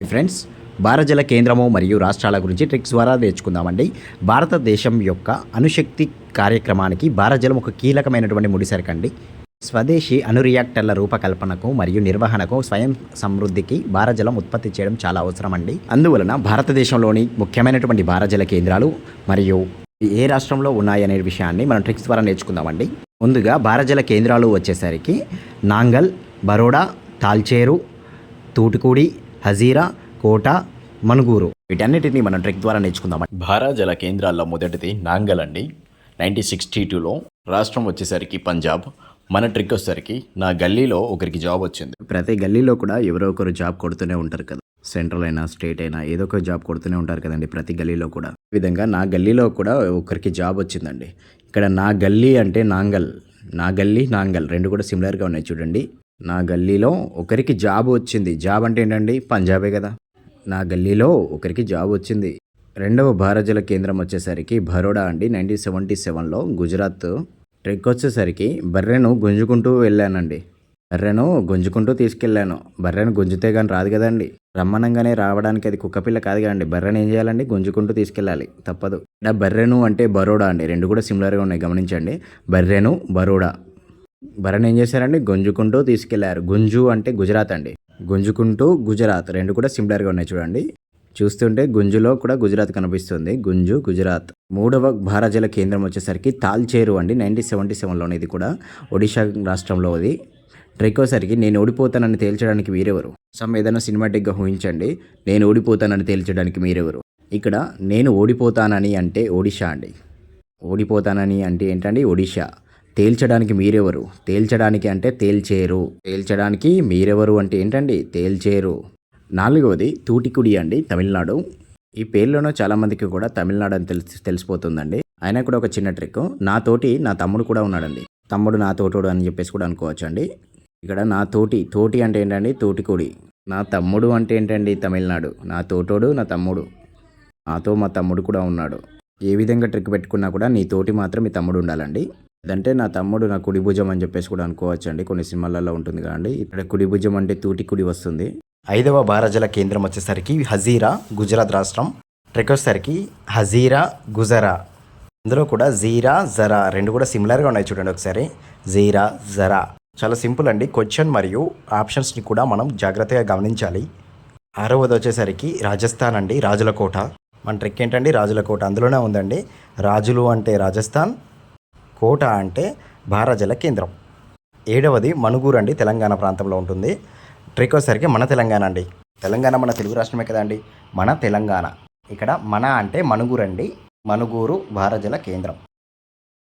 Friends భారజల కేంద్రము మరియు రాష్ట్రాల గురించి ట్రిక్స్ ద్వారా నేర్చుకుందామండి. భారతదేశం యొక్క అణుశక్తి కార్యక్రమానికి భారజలం ఒక కీలకమైనటువంటి ముడిసరికండి స్వదేశీ అణు రియాక్టర్ల రూపకల్పనకు మరియు నిర్వహణకు స్వయం సమృద్ధికి భారజలం ఉత్పత్తి చేయడం చాలా అవసరం అండి అందువలన భారతదేశంలోని ముఖ్యమైనటువంటి భారజల కేంద్రాలు మరియు ఏ రాష్ట్రంలో ఉన్నాయనే విషయాన్ని మనం ట్రిక్స్ ద్వారా నేర్చుకుందామండి. ముందుగా భారజల కేంద్రాలు వచ్చేసరికి నాంగల్ బరోడా తాల్చేరు తూటుకూడి హజీరా కోట మనుగూరు. వీటన్నిటిని మనం ట్రెక్ ద్వారా నేర్చుకుందాం భారాజల కేంద్రాల్లో మొదటిది నాంగల్ అండి. నైన్టీన్ సిక్స్టీ టూలో రాష్ట్రం వచ్చేసరికి పంజాబ్ మన ట్రిక్ వచ్చేసరికి నా గల్లీలో ఒకరికి జాబ్ వచ్చింది. ప్రతి గల్లీలో కూడా ఎవరో ఒకరు జాబ్ కొడుతూనే ఉంటారు కదా. సెంట్రల్ అయినా స్టేట్ అయినా ఏదో ఒక జాబ్ కొడుతూనే ఉంటారు కదండి ప్రతి గల్లీలో కూడా. ఈ విధంగా నా గల్లీలో కూడా ఒకరికి జాబ్ వచ్చిందండి. ఇక్కడ నా గల్లీ అంటే నాంగల్. నా గల్లీ నాంగల్. రెండు కూడా సిమిలర్గా ఉన్నాయి చూడండి. నా గల్లీలో ఒకరికి జాబ్ వచ్చింది. జాబ్ అంటే ఏంటండి? పంజాబే కదా. నా గల్లీలో ఒకరికి జాబ్ వచ్చింది. రెండవ భారజల కేంద్రం వచ్చేసరికి బరోడా అండి. నైన్టీన్ సెవెంటీ సెవెన్లో గుజరాత్ ట్రెక్ వచ్చేసరికి బర్రెను గుంజుకుంటూ వెళ్ళానండి. బర్రెను గుంజుకుంటూ తీసుకెళ్ళాను. బర్రెను గుంజితే కానీ రాదు కదండి. రమ్మనంగానే రావడానికి అది కుక్కపిల్ల కాదు కదండి. బర్రెను ఏం చేయాలండి? గుంజుకుంటూ తీసుకెళ్ళాలి. తప్పదు. బర్రెను అంటే బరోడా అండి. రెండు కూడా సిమిలర్గా ఉన్నాయి. గమనించండి. బర్రెను బరోడా. భరణ్ ఏం చేశారండి? గుంజుకుంటూ తీసుకెళ్ళారు. గుంజు అంటే గుజరాత్ అండి. గుంజుకుంటూ గుజరాత్. రెండు కూడా సిమిలర్గా ఉన్నాయి చూడండి. చూస్తుంటే గుంజులో కూడా గుజరాత్ కనిపిస్తుంది. గుంజు గుజరాత్. మూడవ భారజల కేంద్రం వచ్చేసరికి తాల్చేరు అండి. నైన్టీన్ సెవెంటీ సెవెన్లోనే ఇది కూడా. ఒడిషా రాష్ట్రంలో అది. ట్రెక్కోసరికి నేను ఓడిపోతానని తేల్చడానికి మీరెవరు? సమ్ ఏదైనా సినిమాటిక్గా ఊహించండి. నేను ఓడిపోతానని తేల్చడానికి మీరెవరు? ఇక్కడ నేను ఓడిపోతానని అంటే ఒడిషా అండి. ఓడిపోతానని అంటే ఏంటండి? ఒడిషా తేల్చడానికి మీరెవరు? తేల్చడానికి అంటే తేల్చేరు. తేల్చడానికి మీరెవరు అంటే ఏంటండి? తేల్చేరు. నాలుగవది తూటికుడి అండి తమిళనాడు. ఈ పేర్లోనూ చాలామందికి కూడా తమిళనాడు అని తెలిసి తెలిసిపోతుందండి. అయినా కూడా ఒక చిన్న ట్రిక్ నాతోటి నా తమ్ముడు కూడా ఉన్నాడండి. తమ్ముడు నా తోటోడు అని చెప్పేసి కూడా అనుకోవచ్చు అండి ఇక్కడ నా తోటి తోటి అంటే ఏంటండి? తోటికుడి. నా తమ్ముడు అంటే ఏంటండి? తమిళనాడు. నా తోటోడు నా తమ్ముడు. నాతో మా తమ్ముడు కూడా ఉన్నాడు. ఏ విధంగా ట్రిక్ పెట్టుకున్నా కూడా నీ తోటి మాత్రం మీ తమ్ముడు ఉండాలండి. ఇదంటే నా తమ్ముడు నా కుడి భుజం అని చెప్పేసి కూడా అనుకోవచ్చు అండి కొన్ని సినిమాలలో ఉంటుంది కదండి. ఇక్కడ కుడి భుజం అంటే తూటి కుడి వస్తుంది. ఐదవ భారజల కేంద్రం వచ్చేసరికి హజీరా గుజరాత్ రాష్ట్రం. ట్రెక్ వచ్చేసరికి హజీరా గుజరా. అందులో కూడా జీరా జరా రెండు కూడా సిమిలర్గా ఉన్నాయి చూడండి ఒకసారి. జీరా జరా. చాలా సింపుల్ అండి. క్వశ్చన్ మరియు ఆప్షన్స్ని కూడా మనం జాగ్రత్తగా గమనించాలి. ఆరవది వచ్చేసరికి రాజస్థాన్ అండి రాజుల కోట మన ట్రెక్ ఏంటండి? రాజుల కోట అందులోనే ఉందండి. రాజులు అంటే రాజస్థాన్ కోట అంటే భారజల కేంద్రం. ఏడవది మణుగూరు అండి తెలంగాణ ప్రాంతంలో ఉంటుంది. ట్రిక్ వచ్చేసరికి మన తెలంగాణ అండి. తెలంగాణ మన తెలుగు రాష్ట్రమే కదండి మన తెలంగాణ. ఇక్కడ మన అంటే మనుగూరు అండి మణుగూరు భారజల కేంద్రం.